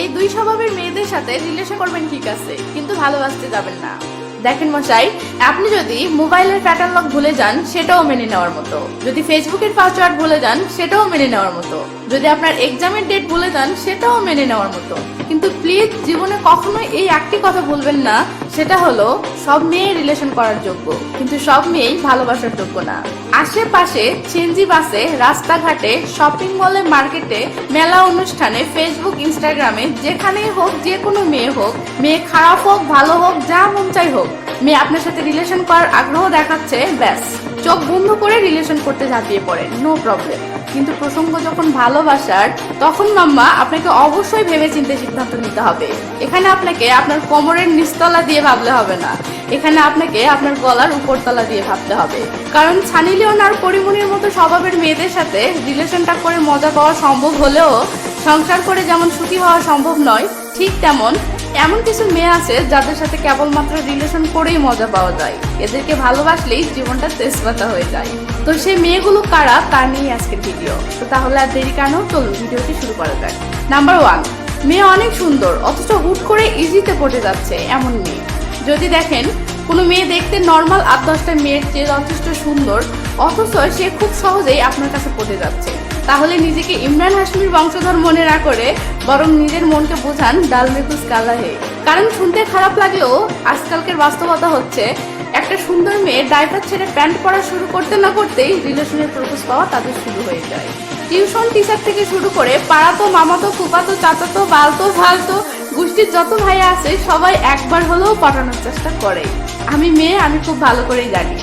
এই দুই স্বভাবের মেয়েদের সাথে রিলেশন করবেন ঠিক আছে, কিন্তু ভালোবাসতে যাবেন না। দেখেন মশাই, আপনি যদি মোবাইলের প্যাটার্ন লক ভুলে যান, সেটাও মেনে নেওয়ার মতো। যদি ফেসবুকের পাসওয়ার্ড ভুলে যান, সেটাও মেনে নেওয়ার মতো। যদি আপনার এক্সামের ডেট ভুলে যান, সেটাও মেনে নেওয়ার মতো। কিন্তু প্লিজ জীবনে কখনোই এই একটি কথা বলবেন না সেটা হলো, সব মেয়ে রিলেশন করার যোগ্য, কিন্তু সব মেয়েই ভালোবাসার যোগ্য না। আশেপাশে চেঞ্জি বাসে, রাস্তাঘাটে শপিং মলে মার্কেটে মেলা অনুষ্ঠানে ফেসবুক ইনস্টাগ্রামে যেখানেই হোক যে কোনো মেয়ে হোক, মেয়ে খারাপ হোক, ভালো হোক, যা মন চাই হোক, মেয়ে আপনার সাথে রিলেশন করার আগ্রহ দেখাচ্ছে, ব্যাস। চোখ বন্ধ করে রিলেশন করতে ঝাঁপিয়ে পড়ে নো প্রবলেম কিন্তু প্রসঙ্গ যখন ভালোবাসার, তখন মাম্মা আপনাকে অবশ্যই ভেবে চিন্তে সিদ্ধান্ত নিতে হবে। এখানে আপনাকে আপনার কোমরের নিচতলা দিয়ে ভাবলে হবে না। এখানে আপনাকে আপনার গলার উপরতলা দিয়ে ভাবতে হবে। কারণ ছানি লিওন আর পরিমণির মতো স্বভাবের মেয়েদের সাথে রিলেশনটা করে মজা পাওয়া সম্ভব হলেও, সংসার করে যেমন সুখী হওয়া সম্ভব নয়, ঠিক তেমন এমন কিছু মেয়ে আছে যাদের সাথে কেবলমাত্র রিলেশন করেই মজা পাওয়া যায়। এদেরকে ভালোবাসলেই জীবনটা তেজপাতা হয়ে যায়। তো সেই মেয়েগুলো কারা, তা নিয়ে আজকের ভিডিও তো তাহলে আর দেরি কেন? চলুন ভিডিওটি শুরু করা যাক। নাম্বার ওয়ান মেয়ে অনেক সুন্দর, অথচ হুট করে ইজিতে পড়ে যাচ্ছে এমন মেয়ে। যদি দেখেন, কোনো মেয়ে দেখতে নর্মাল আট দশটা মেয়ের চেয়ে যথেষ্ট সুন্দর, অথচ সে খুব সহজেই আপনার কাছে পড়ে যাচ্ছে। তাহলে নিজেকে ইমরান হাসমির বংশধর মনে না করে বরং নিজের মনকে বোঝান ডাল মেকুস কালাহে। কারণ শুনতে খারাপ লাগলেও আজকালকের বাস্তবতা হচ্ছে, একটা সুন্দর মেয়ে ডাইপার ছেড়ে প্যান্ট পরা শুরু করতে না করতেই রিলেশনের প্রপোজ পাওয়া তাদের শুরু হয়ে যায়। টিউশন টিচার থেকে শুরু করে পাড়াতো, মামাতো ফুপাতো চাচাতো, বালতো, ভালতো, গোষ্ঠীর যত ভাইয়া আছে সবাই একবার হলেও পটানোর চেষ্টা করে। আমি মেয়ে, আমি খুব ভালো করেই জানি।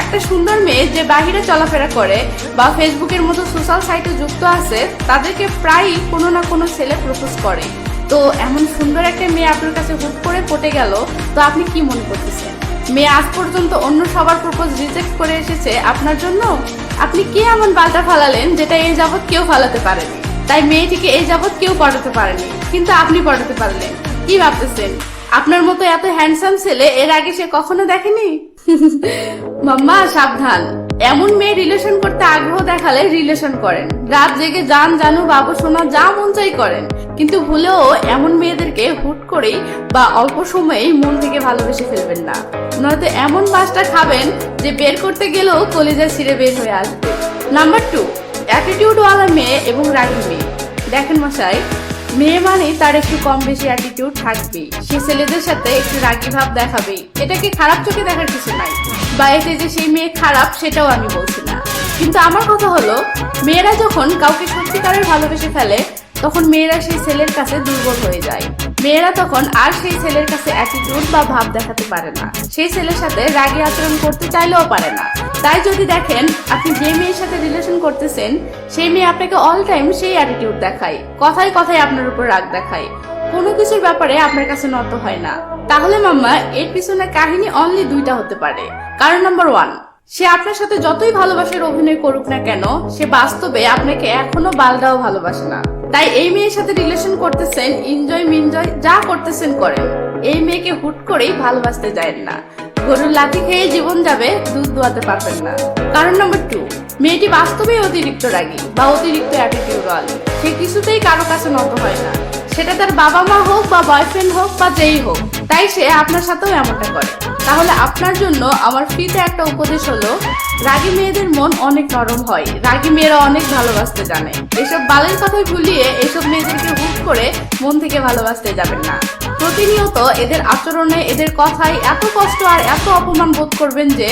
একটা সুন্দর মেয়ে যে বাহিরে চলাফেরা করে বা ফেসবুকের মতো সোশ্যাল সাইটে যুক্ত আছে, তাদেরকে প্রায়ই কোনো না কোনো ছেলে প্রপোজ করে। তো এমন সুন্দর একটা মেয়ে আপনার কাছে হুট করে পটে গেল, তো আপনি কি মনে করতেছেন? মেয়ে আজ পর্যন্ত অন্য সবার প্রপোজ রিজেক্ট করে এসেছে আপনার জন্য? আপনি কি এমন বালটা ফালালেন যেটা এই যাবৎ কেউ ফালাতে পারেনি? তাই মেয়েটিকে এই যাবৎ কেউ পড়াতে পারেনি, কিন্তু আপনি পড়াতে পারলেন। কি ভাবতেছেন? আপনার মতো এত হ্যান্ডসাম ছেলে, এর আগে সে কখনো দেখেনি? মাম্মা, সাবধান। এমন মেয়ে রিলেশন করতে আগ্রহ দেখালে রিলেশন করেন। রাত জেগে যান, জানু, বাবু, সোনা, যা মন চাই করেন। কিন্তু ভুলেও এমন মেয়েদেরকে হুট করেই বা অল্প সময়েই মন থেকে ভালোবেসে ফেলবেন না। নয়তো এমন বাসটা খাবেন যে বের করতে গেলেও কলিজা ছিঁড়ে বের হয়ে আসবে। নাম্বার টু অ্যাটিটিউডওয়ালা মেয়ে এবং রাগী মেয়ে। দেখেন মশাই মেয়ে মানে তার একটু কম বেশি অ্যাটিটিউড থাকবে সে ছেলেদের সাথে একটু রাগি ভাব দেখাবে এটাকে খারাপ চোখে দেখার কিছু নাই। বা এতে যে সেই মেয়ে খারাপ, সেটাও আমি বলছি না। কিন্তু আমার কথা হলো, মেয়েরা যখন কাউকে সত্যিকারের ভালোবেসে ফেলে তখন মেয়েরা সেই ছেলের কাছে দুর্বল হয়ে যায়। মেয়েরা তখন আর সেই ছেলের কাছে অ্যাটিটিউড বা ভাব দেখাতে পারে না। সেই ছেলের সাথে রাগে আচরণ করতে চাইলেও পারে না। তাই যদি দেখেন, আপনি যে মেয়ের সাথে রিলেশন করতেছেন, সেই মেয়ে আপনাকে অল টাইম সেই অ্যাটিটিউড দেখায়। কথায় কথায় আপনার উপর রাগ দেখায়। কোনো কিছুর ব্যাপারে আপনার কাছে নত হয় না। তাহলে মাম্মা, এর পিছনে কাহিনী অনলি দুইটা হতে পারে। কারণ নাম্বার ওয়ান সে আপনার সাথে যতই ভালোবাসার অভিনয় করুক না কেন, সে বাস্তবে আপনাকে এখনও বালদাও ভালোবাসে না। তাই এই মেয়ের সাথে রিলেশন করতেছেন এনজয় মিনজয় যা করতেছেন করেন। এই মেয়েকে হুট করেই ভালোবাসতে যায় না। গরুর লাঠি খেয়ে জীবন যাবে, দুধ দোয়াতে পারবেন না। কারণ নম্বর টু মেয়েটি বাস্তবেই অতিরিক্ত রাগী বা অতিরিক্ত অ্যাটিটিউডাল সে কিছুতেই কারও কাছে নত হয় না। সেটা তার বাবা মা হোক বা বয়ফ্রেন্ড হোক বা যেই হোক। তাই সে আপনার সাথেও এমনটা করে। তাহলে আপনার জন্য আমার ফ্রিতে একটা উপদেশ হলো, রাগী মেয়েদের মন অনেক নরম হয়। রাগী মেয়েরা অনেক ভালোবাসতে জানে। এসব বালের কথা ভুলিয়ে এসব মেয়েদেরকে হুট করে মন থেকে ভালোবাসতে যাবেন না। প্রতিনিয়ত এদের আচরণে এদের কথায় এত কষ্ট আর এত অপমান বোধ করবেন যে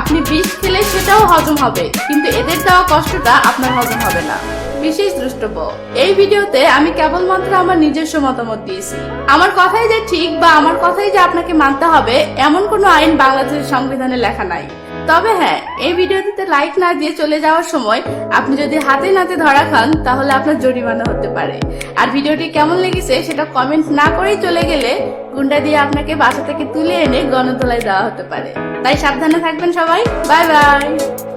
আপনি বিষ খেলে সেটাও হজম হবে, কিন্তু এদের দেওয়া কষ্টটা আপনার হজম হবে না। বিশেষ দ্রষ্টব্য এই ভিডিওতে আমি কেবলমাত্র আমার নিজস্ব মতামত দিয়েছি। আমার কথাই যে ঠিক বা আমার কথাই যে আপনাকে মানতে হবে, এমন কোনো আইন বাংলাদেশের সংবিধানে লেখা নাই। তবে হ্যাঁ এই ভিডিওটিতে লাইক না দিয়ে চলে যাওয়ার সময় আপনি যদি হাতে নাতে ধরা খান, তাহলে আপনার জরিমানা হতে পারে। আর ভিডিওটি কেমন লেগেছে সেটা কমেন্ট না করেই চলে গেলে গুন্ডা দিয়ে আপনাকে বাসা থেকে তুলে এনে গণতলায় দেওয়া হতে পারে। তাই সাবধানে থাকবেন সবাই। Bye bye.